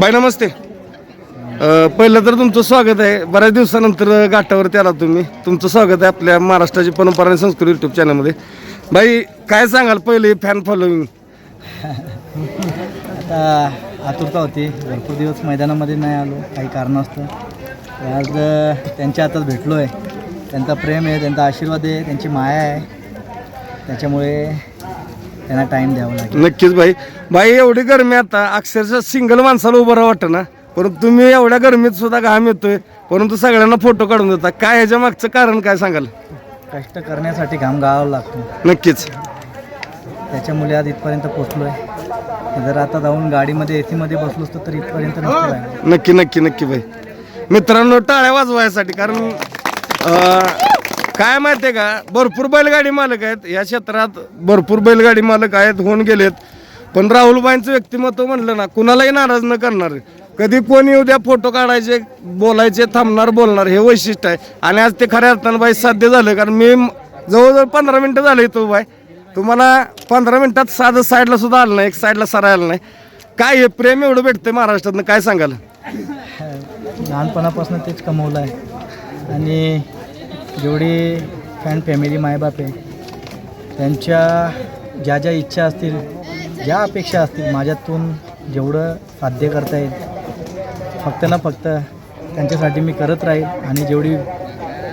Bye नमस्ते. अ, पहिलं तर तुमचं स्वागत आहे. बऱ्याच दिवसानंतर घाटावरती आला तुम्ही. तुमचं स्वागत आहे आपल्या महाराष्ट्राची परंपरा आणि संस्कृती युट्यूब चॅनलमध्ये. बाई काय सांगाल पहिले फॅन फॉलोईंग आता आतुरता होती. भरपूर दिवस मैदानामध्ये नाही आलो. काही कारणास्तव. तर आज त्यांच्या हातात भेटलो आहे त्यांचा प्रेम आहे त्यांचा आशीर्वाद आहे त्यांची माया आहे. त्याच्यामुळे त्यांना टाईम द्यावा लागेल. नक्कीच बाई बाई एवढी गरमी आता. अक्षरशः सिंगल माणसाला उभं राहा वाटतं ना. परंतु तुम्ही एवढ्या गरमीत सुद्धा घाम येतोय. परंतु सगळ्यांना फोटो काढून देता. काय ह्याच्या मागचं कारण काय सांगाल? कष्ट करण्यासाठी घाम गावावा लागतो. नक्कीच. त्याच्यामुळे आज इथपर्यंत पोचलो आहे जर आता जाऊन गाडीमध्ये ए सीमध्ये बसलो असतो तर इथपर्यंत. नक्की नक्की नक्की बाई मित्रांनो टाळ्या वाजवायसाठी कारण काय माहिती आहे का? भरपूर बैलगाडी मालक आहेत. या क्षेत्रात भरपूर बैलगाडी मालक आहेत होऊन गेलेत. पण राहुलबाईंचं व्यक्तिमत्व म्हणलं ना कुणालाही नाराज न करणार. कधी कोणी येऊ द्या फोटो काढायचे बोलायचे थांबणार बोलणार हे वैशिष्ट्य आहे. आणि आज ते खऱ्या अर्थानं बाई साध्य झालं कारण मी जवळजवळ पंधरा मिनटं झाले इथं बाय तुम्हाला पंधरा मिनटात साधं साईडला सुद्धा आलं नाही एक साईडला सरा आलं नाही. काय हे प्रेम एवढं भेटतंय महाराष्ट्रातनं काय सांगाल? लहानपणापासून तेच कमवलं आहे. आणि जेवढी फॅन फॅमिली मायबाप आहे त्यांच्या ज्या ज्या इच्छा असतील ज्या अपेक्षा असतील माझ्यातून जेवढं साध्य करता येईल फक्त ना फक्त त्यांच्यासाठी मी करत राहील आणि जेवढी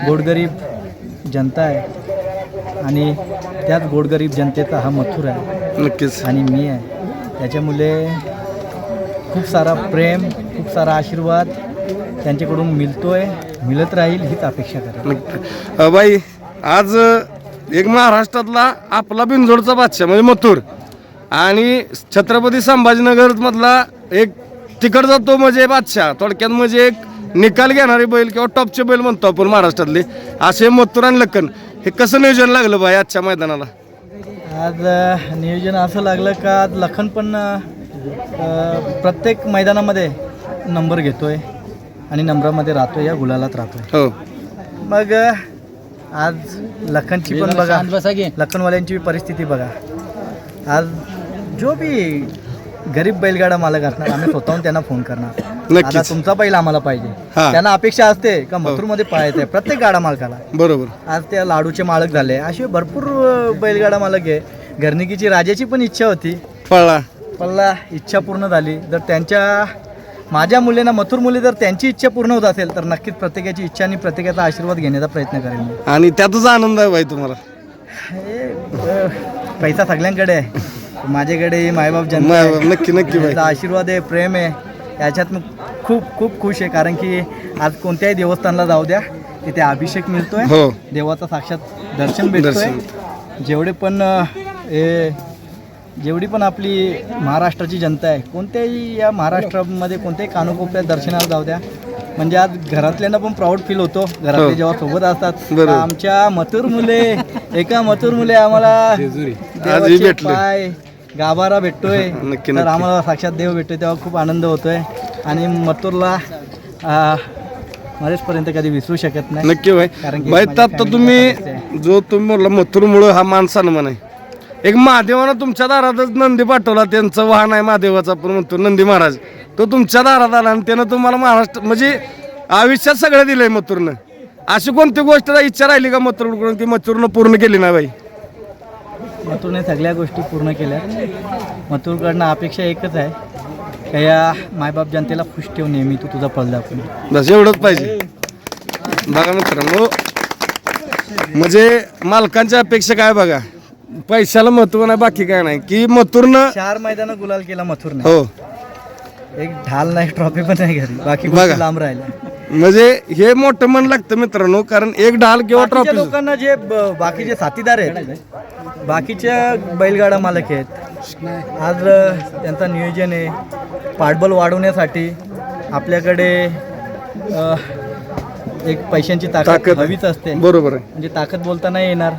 गोडगरीब जनता आहे आणि त्याच गोडगरीब जनतेचा हा मथुर आहे. नक्कीच. आणि मी आहे. त्याच्यामुळे खूप सारा प्रेम खूप सारा आशीर्वाद त्यांच्याकडून मिळतोय. मिळत राहील हीच अपेक्षा. अ, बाई आज एक महाराष्ट्रातला आपला बिनजोडचा बादशाह म्हणजे मथुर. आणि छत्रपती संभाजीनगर मधला एक तिकडचा तो म्हणजे बादशाह. थोडक्यात म्हणजे एक निकाल घेणारे बैल किंवा टॉपचे बैल म्हणतो आपण महाराष्ट्रातले. असे मथुर आणि लखन हे कसं नियोजन लागलं बाई आजच्या मैदानाला? आज अ, नियोजन असं लागलं का आज लखन पण अ, प्रत्येक मैदानामध्ये नंबर घेतोय. आणि नंबरामध्ये राहतोय या गुलालात राहतोय हो. मग आज लखनची पण बघा. लखनवाल्यांची परिस्थिती बघा. आज जो बी गरीब बैलगाडा मालक असणार आम्ही स्वतःहून त्यांना फोन करणार. आता तुमचा बैल आम्हाला पाहिजे. हा. त्यांना अपेक्षा असते का मथुरमध्ये पळायचं आहे प्रत्येक गाडा मालकाला. बरोबर. आज त्या लाडूचे मालक झाले. असे भरपूर बैलगाडा मालक आहे. घरनिकीची राजाची पण इच्छा होती. पळला. पल्ला इच्छा पूर्ण झाली. जर त्यांच्या माझ्या मुलींना मथुर मुली जर त्यांची इच्छा पूर्ण होत असेल तर नक्कीच प्रत्येकाची इच्छा आणि प्रत्येकाचा आशीर्वाद घेण्याचा प्रयत्न करेन मी. आणि त्यातच आनंद आहे बाई तुम्हाला. हे, अ, पैसा सगळ्यांकडे आहे. माझ्याकडे मायबाप जनता मा- आहे. नक्की नक्की त्यांचा आशीर्वाद आहे प्रेम आहे. याच्यात मी खूप खूप खुश आहे कारण की आज कोणत्याही देवस्थानला जाऊ द्या तिथे अभिषेक मिळतोय. हो. देवाचा साक्षात दर्शन भेटतोय. जेवढे पण अ, हे जेवढी पण आपली महाराष्ट्राची जनता आहे कोणत्याही या महाराष्ट्रामध्ये कोणत्याही कानोकोपऱ्यात दर्शनाला जाऊ द्या. म्हणजे आज घरातल्यांना पण प्राऊड फील होतो. घरातले हो. जेव्हा सोबत असतात आमच्या मथुर मुले एका मथुर मुले आम्हाला. पाय गाभारा भेटतोय. तर. आम्हाला साक्षात देव भेटतोय तेव्हा खूप आनंद होतोय. आणि मथुरला मरेचपर्यंत कधी विसरू शकत नाही. नक्की भाई तुम्ही जो तुम्ही मथुरमुळं हा मान सन्मान आहे एक महादेवानं तुमच्या दारातच नंदी पाठवला त्यांचं वाहन आहे महादेवाचं आपण म्हणतो नंदी महाराज. तो तुमच्या दारात आला आणि त्यानं तुम्हाला महाराष्ट्र म्हणजे आयुष्यात सगळं दिलंय मथुरनं. अशी कोणती गोष्ट इच्छा राहिली का मथुरकडून? की मथुरनं पूर्ण केली नाही बाई? मथुरने सगळ्या गोष्टी पूर्ण केल्या. मथुरकडनं अपेक्षा एकच आहे का या मायबाप जनतेला खुश ठेव नेहमी तू तुझा आपण बस एवढंच पाहिजे. बघा मित्रांनो म्हणजे मालकांच्या अपेक्षा काय बघा. पैशाला महत्त्व नाही बाकी काय नाही. की मथुरनं चार मैदानं गुलाल केला मथुरने. हो. एक ढाल नाही ट्रॉफी पण नाही घरी. बाकी बघा. गोष्टी लांब राहिल्या. म्हणजे हे मोठं मन लागतं मित्रांनो कारण एक ढाल किंवा बाकीच्या ट्रॉफी लोकांना जे ब- बाकीचे साथीदार आहेत बाकीच्या बैलगाडा मालक आहेत आज अ, त्यांचं नियोजन आहे पाठबळ वाढवण्यासाठी आपल्याकडे अ, एक पैशांची ताकद ताकद. हवीच असते. बरोबर आहे. म्हणजे ताकद बोलता नाही येणार.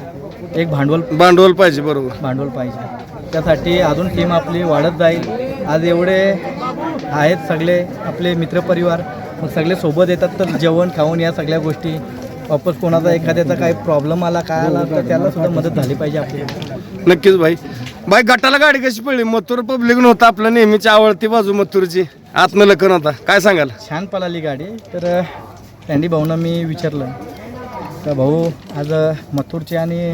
एक भांडवल भांडवल पाहिजे बरोबर. भांडवल पाहिजे. त्यासाठी अजून टीम आपली वाढत जाईल. आज एवढे आहेत सगळे आपले मित्रपरिवार. मग सगळे सोबत येतात तर जेवण खाऊन या सगळ्या गोष्टी. वापस कोणाचा एखाद्याचा काही प्रॉब्लेम आला काय आला तर त्याला सुद्धा मदत झाली पाहिजे आपली नक्कीच भाई. भाई गटाला गाडी कशी पडली? मथुर पब्लिक नव्हता आपलं नेहमीची आवडती बाजू मथुरची. आत्मलखन होता काय सांगाल? छान पळाली गाडी. तर अ, त्यांनी भाऊनं मी विचारलं. तर भाऊ आज मथुरची आणि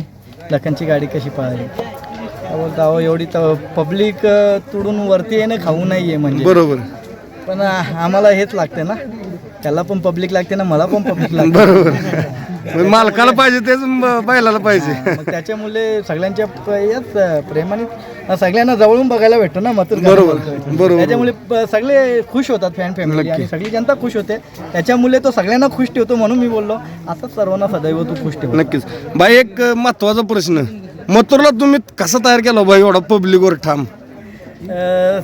लखनची गाडी कशी पळाली? बोलता अहो एवढी तर पब्लिक तुडून वरती येणं खाऊ नाही आहे म्हणजे. बरोबर. पण आम्हाला हेच लागते ना. त्याला पण पब्लिक लागते ना मला पण पब्लिक लागते बरोबर. मालकाला पाहिजे तेच बैलाला पाहिजे. मग त्याच्यामुळे सगळ्यांच्या प- याच प्रेमाने सगळ्यांना जवळून बघायला भेटतो ना मथुर गाणं बरोबर, बोलतोय. बरोबर. त्याच्यामुळे प- सगळे खुश होतात फॅन फॅमिली आणि सगळी जनता खुश होते. त्याच्यामुळे तो सगळ्यांना खुश ठेवतो म्हणून मी बोललो. असंच सर्वांना सदैव तू खुश ठेव नक्कीच. भाई एक महत्त्वाचा प्रश्न. मथुरला तुम्ही कसा तयार केला भाई एवढा पब्लिकवर ठाम? अ,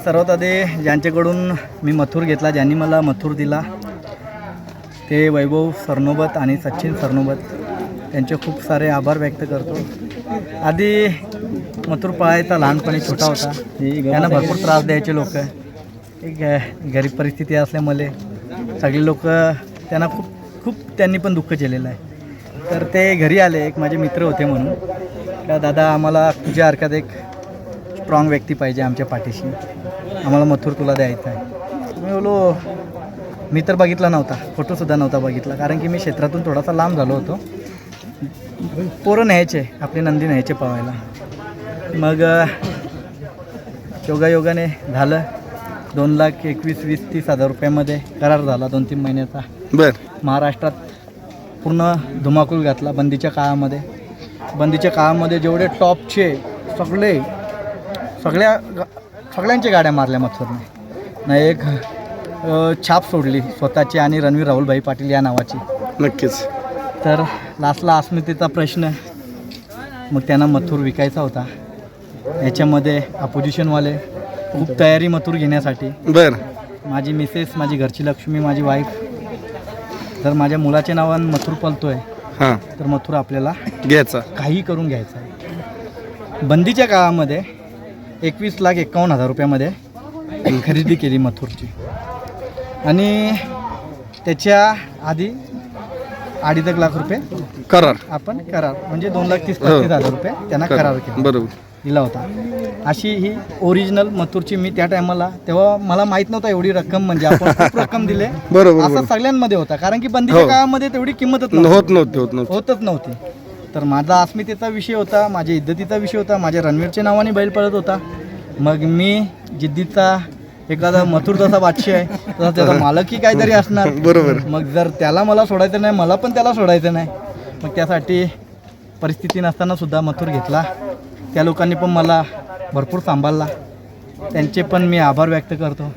सर्वात आधी ज्यांच्याकडून मी मथुर घेतला ज्यांनी मला मथुर दिला ते वैभव सरनोबत आणि सचिन सरनोबत त्यांचे खूप सारे आभार व्यक्त करतो. आधी मथुर पळायचा लहानपणी छोटा होता. त्यांना भरपूर त्रास द्यायचे लोक. एक गरीब परिस्थिती असल्यामुळे सगळे लोक त्यांना खूप खूप त्यांनी पण दुःख केलेलं आहे. तर ते घरी आले एक माझे मित्र होते म्हणून. का दादा आम्हाला तुझ्या हरकत एक स्ट्रॉंग व्यक्ती पाहिजे आमच्या पाठीशी. आम्हाला मथुर तुला द्यायचा आहे. मी बोलो मी तर बघितला नव्हता. फोटोसुद्धा नव्हता बघितला. कारण की मी क्षेत्रातून थोडासा लांब झालो होतो. पोरं न्यायचे आपले नंदी न्यायचे पवायला मग योगायोगाने झालं. दोन लाख एकवीस वीस तीस हजार रुपयामध्ये करार झाला दोन तीन महिन्याचा. बर. महाराष्ट्रात पूर्ण धुमाकूळ घातला बंदीच्या काळामध्ये. बंदीच्या काळामध्ये जेवढे टॉपचे सगळे सगळ्या गा- सगळ्यांच्या गाड्या मारल्या मथुरने. ना एक छाप सोडली स्वतःची आणि रणवीर राहुलभाई पाटील या नावाची. नक्कीच. तर लास्टला अस्मितेचा प्रश्न मग त्यांना मथुर विकायचा होता. याच्यामध्ये अपोजिशनवाले खूप तयारी मथुर घेण्यासाठी. बर. माझी मिसेस माझी घरची लक्ष्मी माझी वाईफ जर माझ्या मुलाच्या नावानं मथुर पलतोय. हां. तर मथुर आपल्याला घ्यायचा. काही करून घ्यायचं आहे. बंदीच्या काळामध्ये एकवीस लाख एकावन्न हजार रुपयामध्ये खरेदी केली मथुरची. आणि त्याच्या आधी अडीच एक लाख रुपये करार. आपण करार. म्हणजे दोन लाख तीस पस्तीस हजार रुपये त्यांना करार. केला. बरोबर. दिला होता. अशी ही ओरिजिनल मथुरची मी त्या टायमाला तेव्हा मला माहीत नव्हता एवढी रक्कम म्हणजे आपण खूप रक्कम दिले. बरोबर असं सगळ्यांमध्ये होता. कारण की बंदीच्या हो. काळामध्ये तेवढी किंमतच. नव्हती. होत नव्हते होत नव्हते. होतच नव्हती. तर माझा अस्मितेचा विषय होता माझ्या इज्जतीचा विषय होता माझ्या रणवीरच्या नावाने बैल पळत होता. मग मी जिद्दीचा एखादा मथुर जसा बादशाह आहे तसा त्याचा मालकही काहीतरी असणार. बरोबर. मग जर त्याला मला सोडायचं नाही मला पण त्याला सोडायचं नाही मग त्यासाठी परिस्थिती नसताना सुद्धा मथुर घेतला. त्या लोकांनी पण मला भरपूर सांभाळला. त्यांचे पण मी आभार व्यक्त करतो.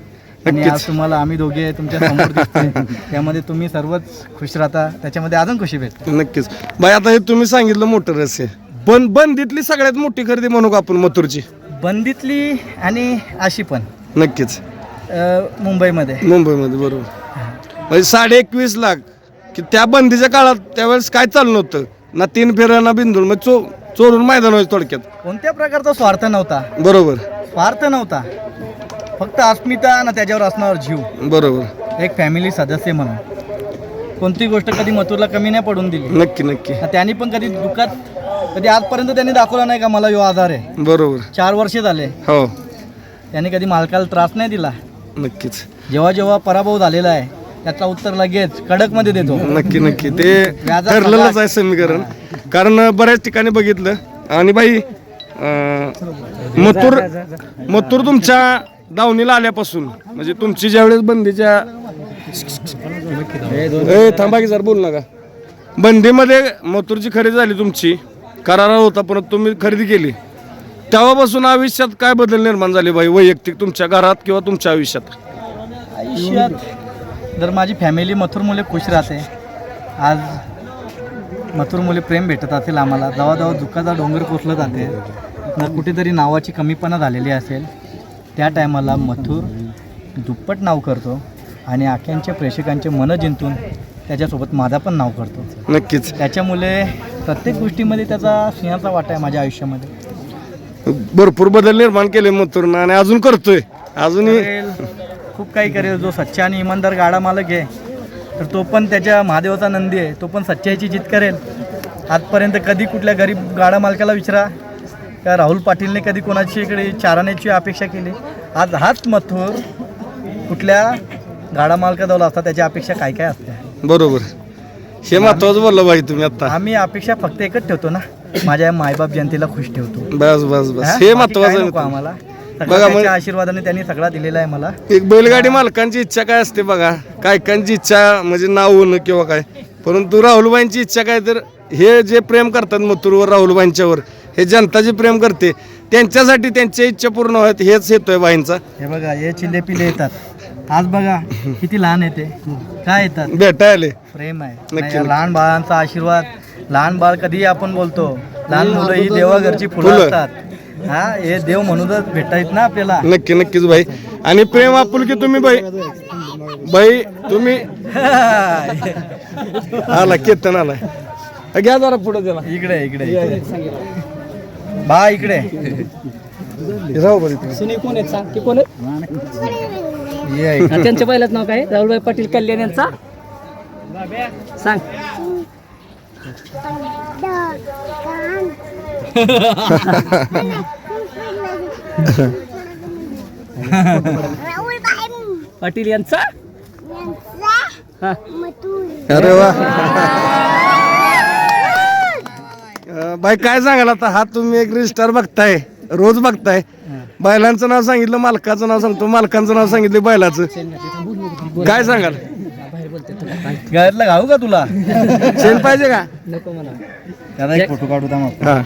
आणि. आज तुम्हाला आम्ही दोघे तुमच्यासमोर दिसतोय. त्यामध्ये तुम्ही सर्वच खुश राहता. त्याच्यामध्ये अजून खुशी भेटते. नक्कीच. बाई आता हे तुम्ही सांगितलं मोठं रहस्य. बंद बंदीतली सगळ्यात मोठी खरेदी म्हणू का आपण मथुरची? बंदीतली आणि अशी पण. नक्कीच. अ, मुंबईमध्ये. मुंबईमध्ये बरोबर. म्हणजे साडे एकवीस लाख. की त्या बंदीच्या काळात त्यावेळेस काय चालू नव्हतं? ना तीन फेऱ्या ना बिंदून मग चो चोरून मैदान व्हायचं थोडक्यात. कोणत्या प्रकारचा स्वार्थ नव्हता? बरोबर. स्वार्थ नव्हता. फक्त अस्मिता ना त्याच्यावर असणार जीव. बरोबर. एक फॅमिली सदस्य म्हणून. कोणती गोष्ट कधी मथुरला कमी नाही पडून दिली. नक्की नक्की. त्यांनी पण कधी दुःखात कधी आजपर्यंत त्यांनी दाखवला नाही का मला यो आजार आहे. बरोबर. चार वर्ष झाले. हो. त्यांनी कधी मालकाला त्रास नाही दिला. नक्कीच. जेव्हा जेव्हा पराभव झालेला आहे त्याचा उत्तर लगेच कडकमध्ये देतो. नक्की नक्की. ते ठरलेलंच आहे समीकरण. कारण बऱ्याच ठिकाणी बघितलं. आणि बाई अं, मथुर मथुर तुमच्या दावणीला आल्यापासून म्हणजे तुमची ज्यावेळेस बंदीच्या ए थांबा की जर बोल नका. बंदीमध्ये मथुरची खरेदी झाली तुमची. करारा होता परत तुम्ही खरेदी केली. तेव्हापासून आयुष्यात काय बदल निर्माण झाले बाई वैयक्तिक तुमच्या घरात किंवा तुमच्या आयुष्यात? आयुष्यात जर माझी फॅमिली मथुर मुले खुश राहते आज मथुर मुले प्रेम भेटत असेल आम्हाला. जेव्हा जेव्हा दुःखाचा डोंगर कोसलं जाते. न कुठेतरी नावाची कमीपणा झालेली असेल त्या टायमाला मथुर दुप्पट नाव करतो आणि आख्यांच्या प्रेक्षकांचे मनं जिंकून त्याच्यासोबत माझा पण नाव करतो. नक्कीच. त्याच्यामुळे प्रत्येक गोष्टीमध्ये त्याचा सिंहाचा वाटा आहे माझ्या आयुष्यामध्ये. भरपूर बदल निर्माण केले मथुरनं आणि अजून करतोय. अजूनही करेल. खूप काही करेल. जो सच्चा आणि इमानदार गाडा मालक आहे तर तो पण त्याच्या महादेवाचा नंदी आहे. तो पण सच्चाईची जित करेल. आजपर्यंत कधी कुठल्या गरीब गाडा मालकाला विचारा. का राहुल पाटीलने कधी कोणाची इकडे चाराण्याची अपेक्षा केली? आज हाच मथुर कुठल्या गाडा मालकाजवळ असता त्याची अपेक्षा काय काय असते? बरोबर. हे महत्वाचं बोललं भाई तुम्ही आता आम्ही अपेक्षा फक्त एकच ठेवतो ना. माझ्या मायबाप जनतेला खुश ठेवतो. बस बस बस. हा? हे बाकी काय महत्वाचं नको. आम्हाला. बघा मग- आशीर्वादाने त्यांनी सगळा दिलेला आहे मला. एक बैलगाडी मालकांची इच्छा काय असते बघा? कायकांची इच्छा म्हणजे नाव होणं किंवा काय? परंतु राहुलबाईंची इच्छा काय तर हे जे प्रेम करतात मथुरवर राहुलबाईंच्यावर हे जनता जे प्रेम करते त्यांच्यासाठी त्यांच्या इच्छा पूर्ण व्हाव्यात हेच हेतोय बाईंचा. हे बघा हे चिल्ले पिले येतात. आज बघा किती लहान येते काय येतात? भेटायले. प्रेम आहे. नक्की, नाही, नक्की. लहान बाळांचा आशीर्वाद लहान बाळ कधी आपण बोलतो. लहान मुलं ही देवाघरची फुलं फुलं. असतात. हा हे देव म्हणूनच भेटायत ना आपल्याला. नक्की नक्कीच भाई. आणि प्रेम आपुलकी तुम्ही बाई बाई तुम्ही? आला केतन आलाय घ्या जरा पुढे त्याला. इकडे इकडे इकडे. बा इकडे. राहू बरं इथे. सुनी कोण आहेत? सांग की कोण आहेत? ये इकडे. त्यांच्या पहिल्याच नाव काय राहुलभाई पाटील कल्याण यांचा? सांग. पाटील यांचा? हा अरे वा. बाई काय सांगाल आता? हा तुम्ही एक रजिस्टर बघताय रोज बघताय. बैलांचं नाव सांगितलं मालकाचं नाव सांगतो. मालकांचं नाव सांगितलं बैलाचं. काय सांगाल? गळ्यातलं घालू का तुला? शेण पाहिजे का? नको म्हणा. त्याला एक फोटो काढू मग हा.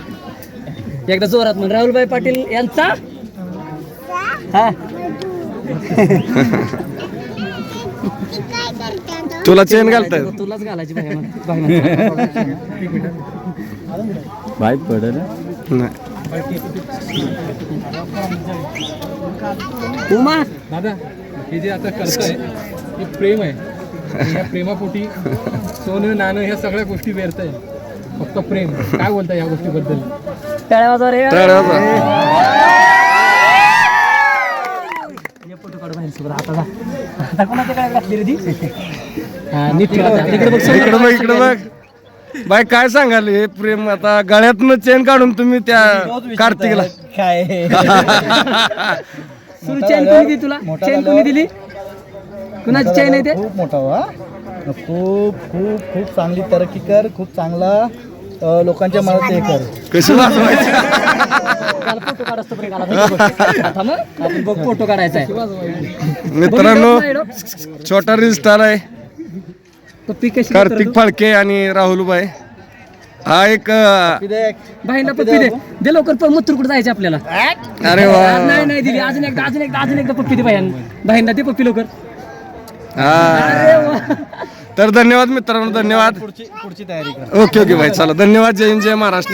एकदा जोरात म्हण. राहुलभाई पाटील यांचा? हा. तुला चेन घालताय. तुलाच घालायची बाहेर बाहेर नाही. उमा. दादा हे जे आता करतोय हे प्रेम आहे. या प्रेमापोटी सोनं नाणं ह्या सगळ्या गोष्टी व्यर्थ आहे फक्त प्रेम. काय बोलता या गोष्टीबद्दल? टाळ्या वाजवा रे टाळ्या वाजवा. ये फोटो काढू बाहेर सोबत आता जा. आता कोणाच्या काय घातली रे ती? हा नीट ठेवा त्या. इकडे बघ समोर. इकडे बघ इकडे बघ. बाय काय सांगाल हे प्रेम? आता गळ्यातनं चेन काढून तुम्ही त्या कार्तिकला. काय? सुरू चेन कोणी दिली तुला? चेन कोणी दिली? कुणाची चेन आहे ते? खूप मोठा वा खूप खूप खूप चांगली तरक्की कर खूप चांगला अ, लोकांच्या मनात हे कर. वाजवायची काल फोटो हं. आपण बघ काढायचा आहे. मित्रांनो छोटा रजिस्टार आहे. पप्पी कशी कार्तिक फाळके आणि राहुलबाई हा एक अं, पप्पी दे दे. लवकर पण मथुर कुठे जायचं आपल्याला. अरे वा. नाही नाही दिली अजून एकदा अजून एकदा अजून एकदा पप्पी दे बाईं बाईंना दे पप्पी लवकर. हा. तर धन्यवाद मित्रांनो धन्यवाद. पुढची पुढची तयारी कर. ओके ओके भाई चला. धन्यवाद जय हिंद जय महाराष्ट्र.